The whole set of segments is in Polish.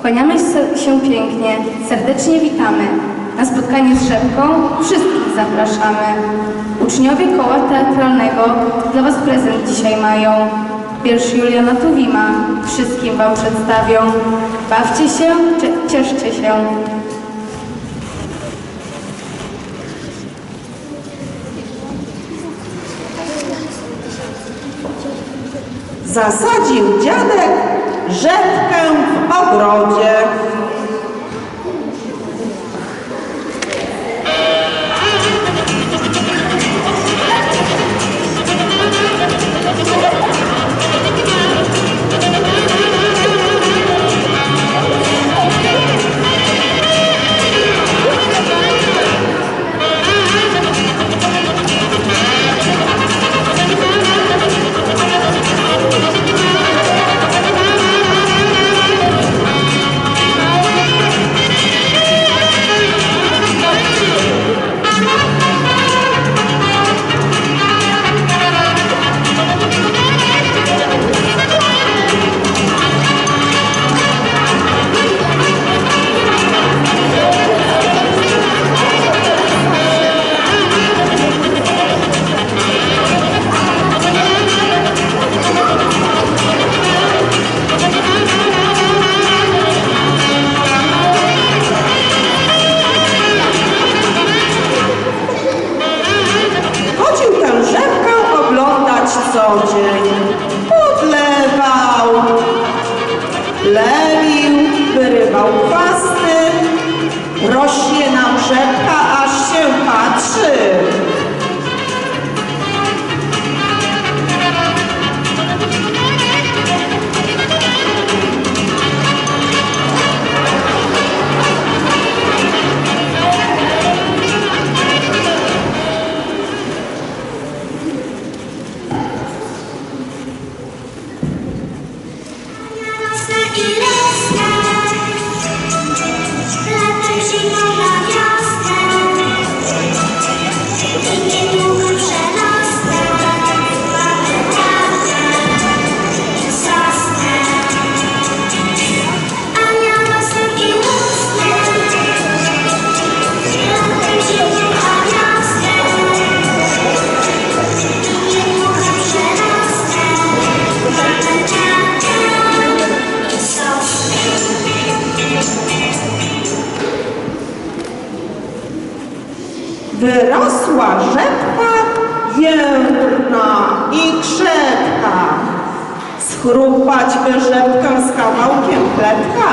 Kłaniamy się pięknie, serdecznie witamy. Na spotkanie z Rzepką wszystkich zapraszamy. Uczniowie koła teatralnego dla Was prezent dzisiaj mają. Wiersz Juliana Tuwima wszystkim Wam przedstawią. Bawcie się, cie- cieszcie się. Zasadził dziadek rzepkę w ogrodzie. Schrupać by rzepkę z kawałkiem chlebka.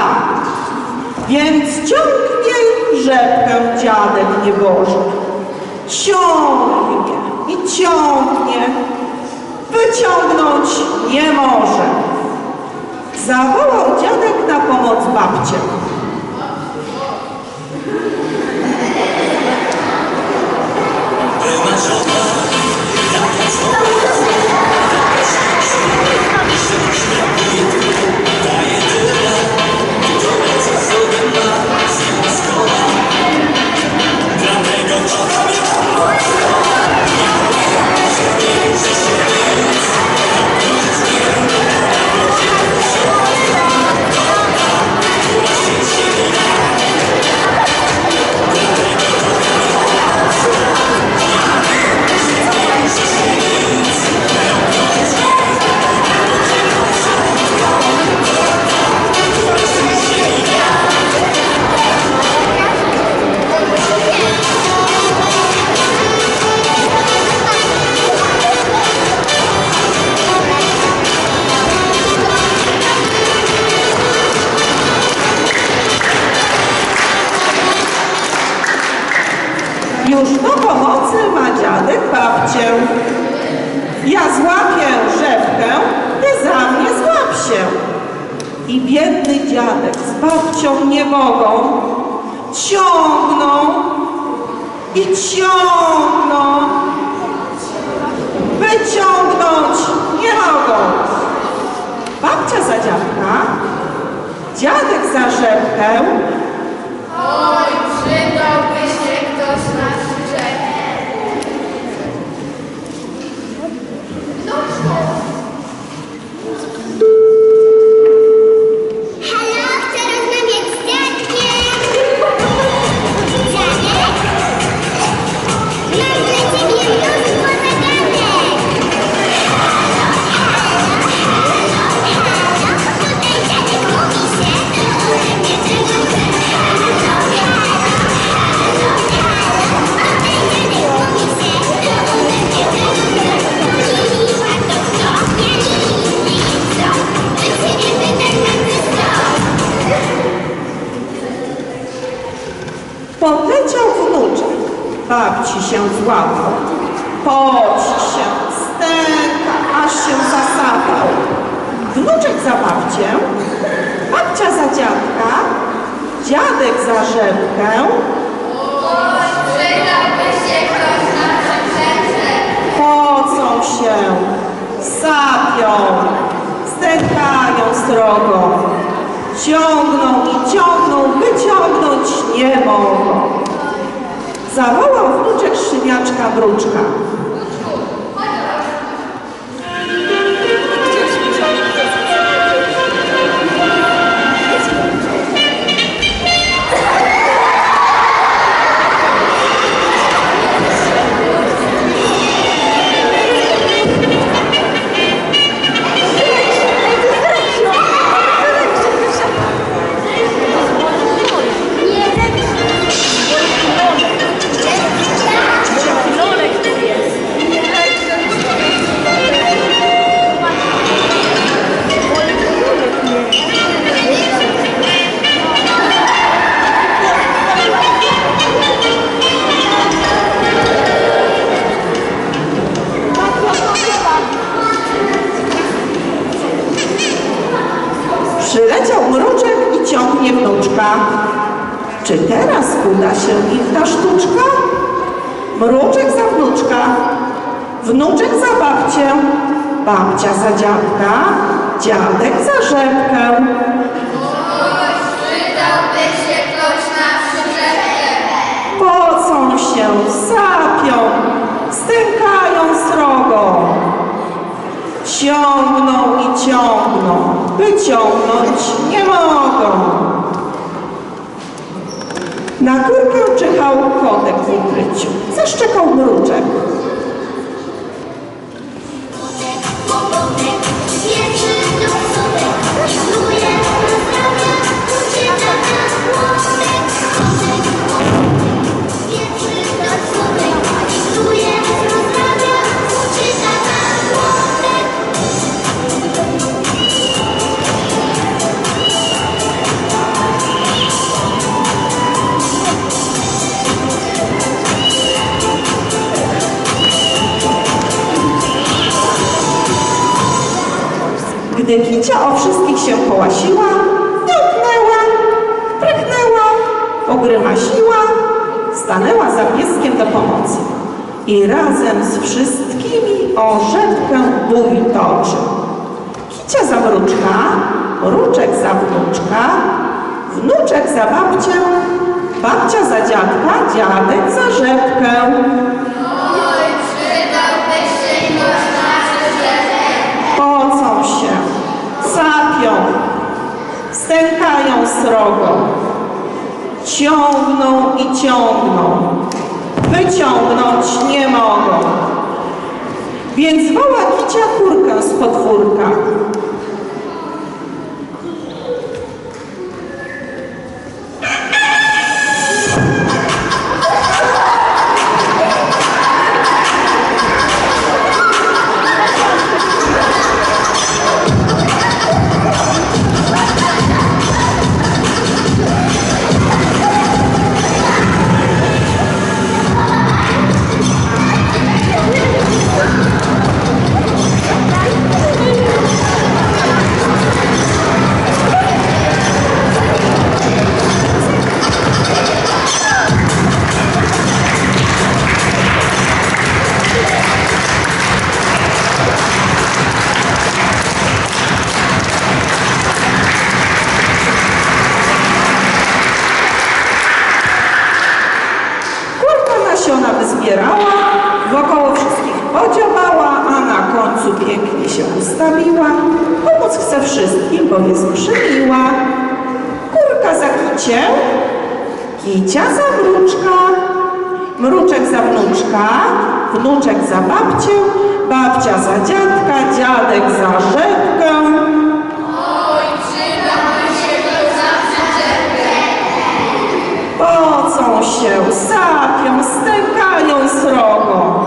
Więc ciągnie rzepkę dziadek nieboży. Ciągnie i ciągnie. Wyciągnąć nie może. Zawołał dziadek na pomoc babcię. Już rzepkę, ty za mnie złap się. I biedny dziadek z babcią nie mogą. Ciągną i ciągną. Wyciągnąć nie mogą. Babcia za dziadka, dziadek za rzepkę, Oj, przydałby się ktoś się, sapią, stękają srogo, ciągną i ciągną, wyciągnąć nie mogą. Zawołał wnuczek szyniaczka mruczka. Babcia za dziadka, dziadek za rzepkę. Pocą się, sapią, stękają srogo. Ciągną i ciągną, wyciągnąć nie mogą. Na górkę czyhał kotek w ukryciu. Zaszczekał mruczek. Gdy Kicia o wszystkich się połasiła, miałknęła, prychnęła, pogrymasiła, stanęła za pieskiem do pomocy i razem z wszystkimi o rzepkę bój toczył. Kicia za mruczka, mruczek za wnuczka, wnuczek za babcię, babcia za dziadka, dziadek za rzepkę. Srogo, ciągną i ciągną, wyciągnąć nie mogą. Więc woła kicia kurkę z podwórka. Bo jest przymiła. Kurka za kicię, kicia za mruczka, mruczek za wnuczka, wnuczek za babcię, babcia za dziadka, dziadek za rzepkę. Oj, przydałby się ktoś na przyczepce. Pocą się, sapią, stękają srogo.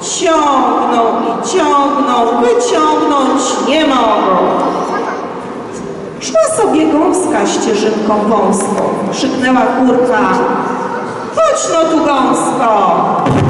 Ciągną i ciągną, wyciągnąć nie mogą. Szła sobie gąska ścieżynką wąską. Krzyknęła kurka. Chodź no tu gąsko.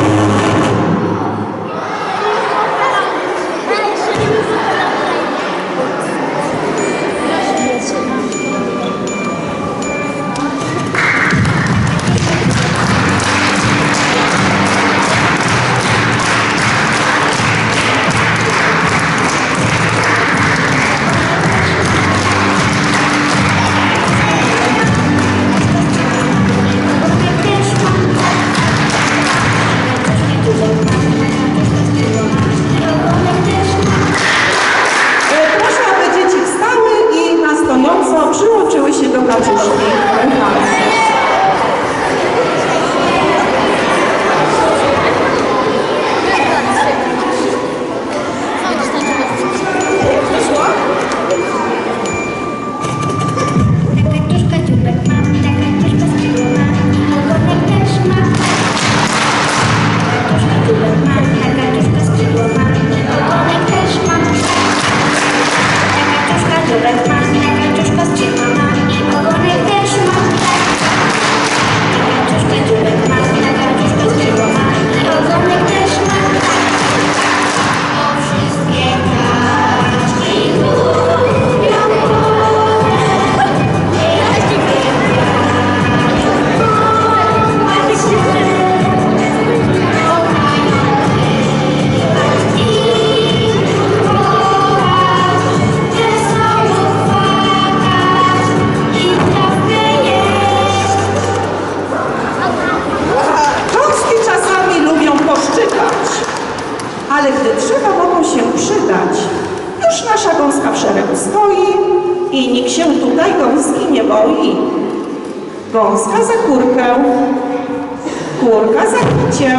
Kicię,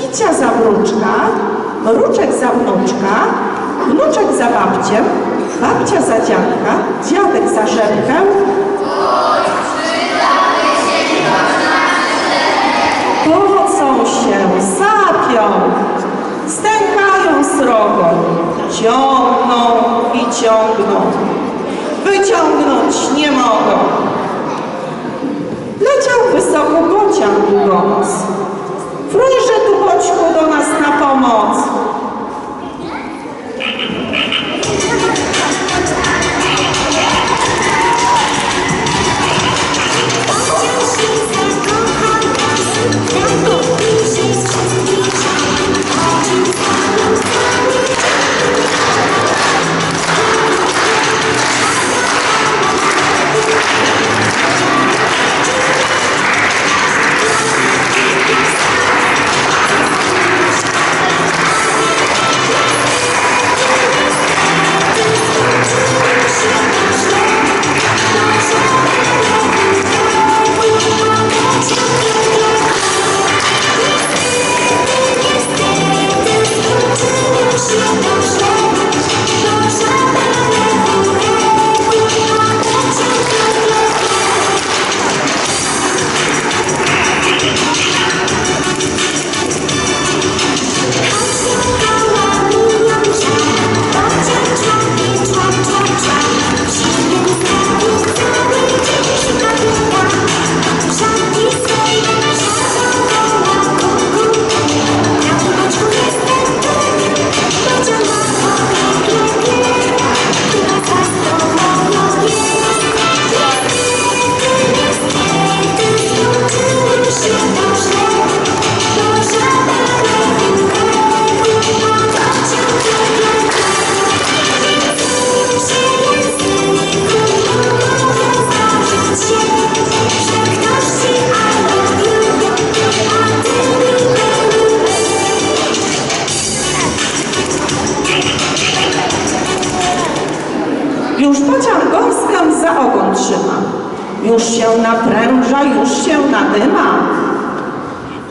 kicia za mruczka, mruczek za wnuczka, wnuczek za babcię, babcia za dziadka, dziadek za rzepkę, Pocą się, sapią, stękają srogo, ciągną i ciągną, wyciągnąć nie mogą. Leciał wysoko bocian długos, frójże tu boćku do nas na pomoc. Już się nadyma.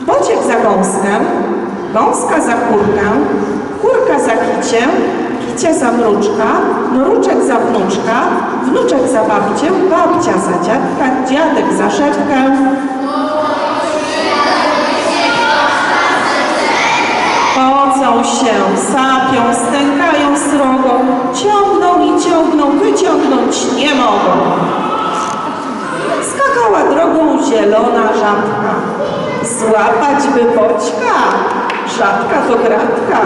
Bociek za gąskę, gąska za kurkę, kurka za kicie, kicie za mruczka, mruczek za wnuczka, wnuczek za babcię, babcia za dziadka, dziadek za szewkę. Pocą się, sapią, stękają srogo, ciągną i ciągną, wyciągnąć nie mogą zielona żabka. Złapać by boćka, żabka to kratka.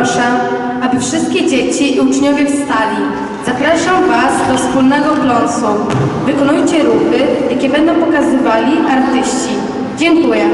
Proszę, aby wszystkie dzieci i uczniowie wstali. Zapraszam Was do wspólnego kląsu. Wykonujcie ruchy, jakie będą pokazywali artyści. Dziękuję.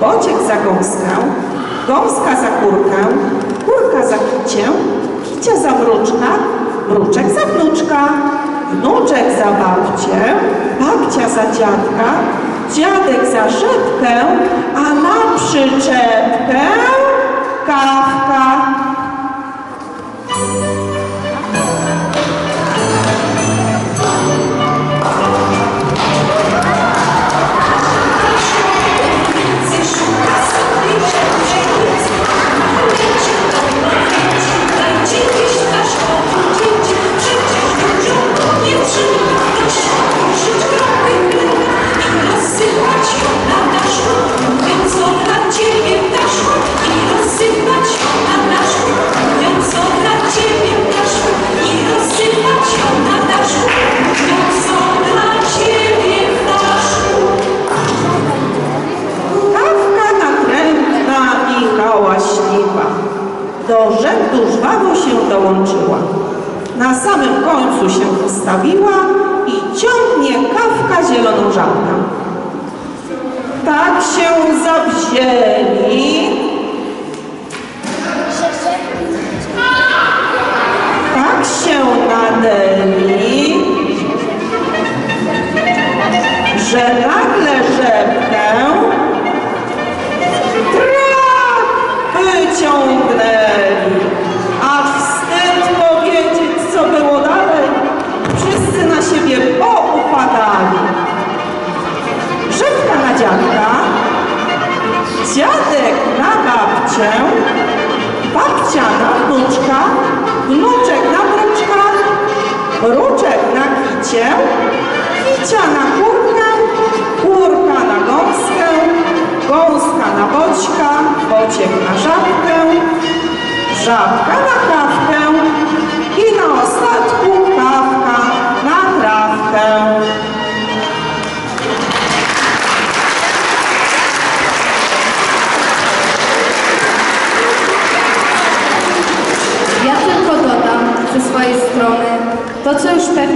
Bociek za gąskę, gąska za kurkę, kurka za kicię, kicia za mruczka, mruczek za wnuczka, wnuczek za babcię, babcia za dziadka, dziadek za rzepkę, a na przyczepkę kawka.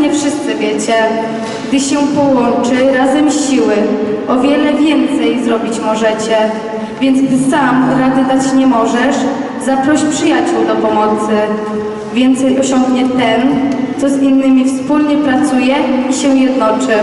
Pewnie wszyscy wiecie. Gdy się połączy razem siły, o wiele więcej zrobić możecie. Więc gdy sam rady dać nie możesz, zaproś przyjaciół do pomocy. Więcej osiągnie ten, co z innymi wspólnie pracuje i się jednoczy.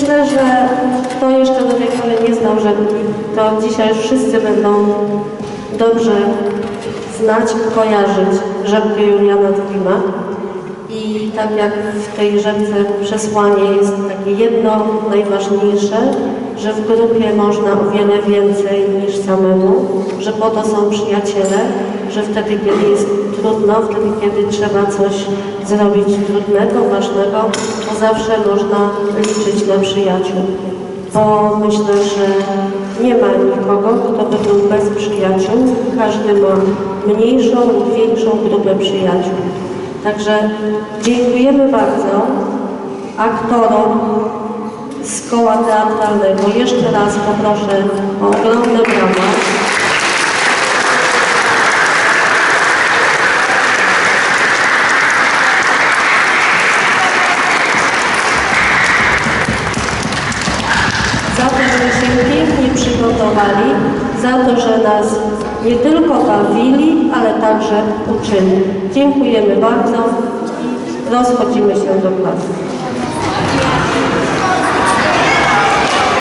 Myślę, że kto jeszcze do tej pory nie znał rzepki, to dzisiaj wszyscy będą dobrze znać, kojarzyć rzepkę Juliana Tuwima. I tak jak w tej rzepce przesłanie jest takie jedno najważniejsze, że w grupie można o wiele więcej niż samemu, że po to są przyjaciele, że wtedy, kiedy jest trudno, wtedy, kiedy trzeba coś zrobić trudnego, ważnego, to zawsze można liczyć na przyjaciół. Bo myślę, że nie ma nikogo, kto by był bez przyjaciół. Każdy ma mniejszą lub większą grupę przyjaciół. Także dziękujemy bardzo aktorom z koła teatralnego. Jeszcze raz poproszę o ogromne brawa. Za to, że się pięknie przygotowali, za to, że nas nie tylko bawili, ale także uczyli. Dziękujemy bardzo i rozchodzimy się do klasy.